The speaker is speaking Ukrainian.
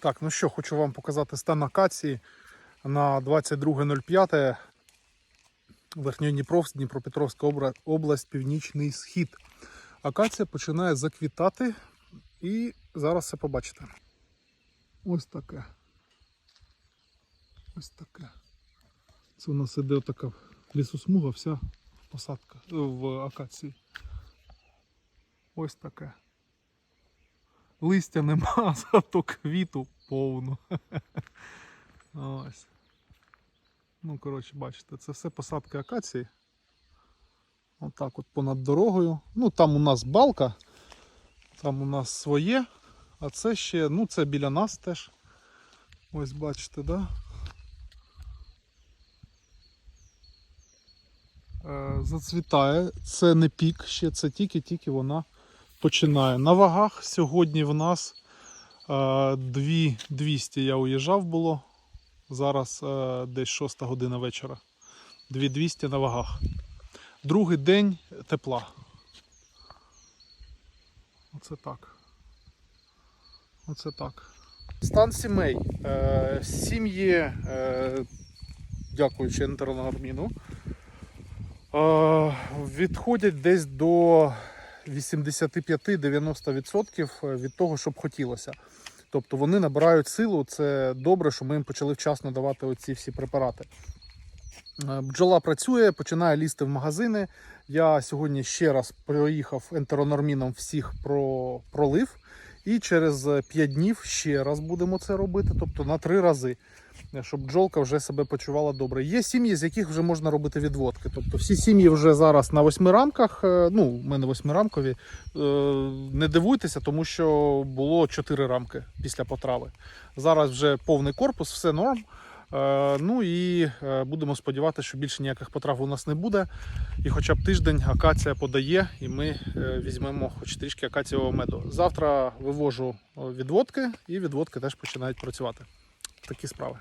Так, ну що, хочу вам показати стан акації на 22.05 Верхньодніпровськ, Дніпропетровська область, Північний Схід. Акація починає заквітати і зараз все побачите. Ось таке. Ось таке. Це у нас іде така лісосмуга, вся в посадках, в акації. Ось таке. Листя нема, зато квіту повно. Ось. Ну, коротше, бачите, це все посадки акації. Отак от понад дорогою. Ну, там у нас балка, там у нас своє, а це ще, ну, це біля нас теж. Ось бачите, да? Е, зацвітає. Це не пік ще, це тільки-тільки вона починає. На вагах сьогодні в нас е, 2200 я уїжджав було. Зараз е, десь 6 година вечора. 2200 на вагах. Другий день тепла. Оце так. Оце так. Стан сімей. Е, сім'ї, е, дякуючи ентеронорміну, е, відходять десь до 85-90% від того, що б хотілося. Тобто вони набирають силу. Це добре, що ми їм почали вчасно давати оці всі препарати. Е, Бджола працює, починає лізти в магазини. Я сьогодні ще раз проїхав ентеронорміном всіх про пролив. І через 5 днів ще раз будемо це робити, тобто на 3 рази, щоб бджолка вже себе почувала добре. Є сім'ї, з яких вже можна робити відводки. Тобто всі сім'ї вже зараз на восьми рамках. е, Ну, у мене восьмирамкові. Е, Не дивуйтеся, тому що було 4 рамки після потрави. Зараз вже повний корпус, все норм. Е, Ну і будемо сподіватися, що більше ніяких потрав у нас не буде. І хоча б тиждень акація подає, і ми візьмемо хоч трішки акацієвого меду. Завтра вивожу відводки, і відводки теж починають працювати. Такі справи.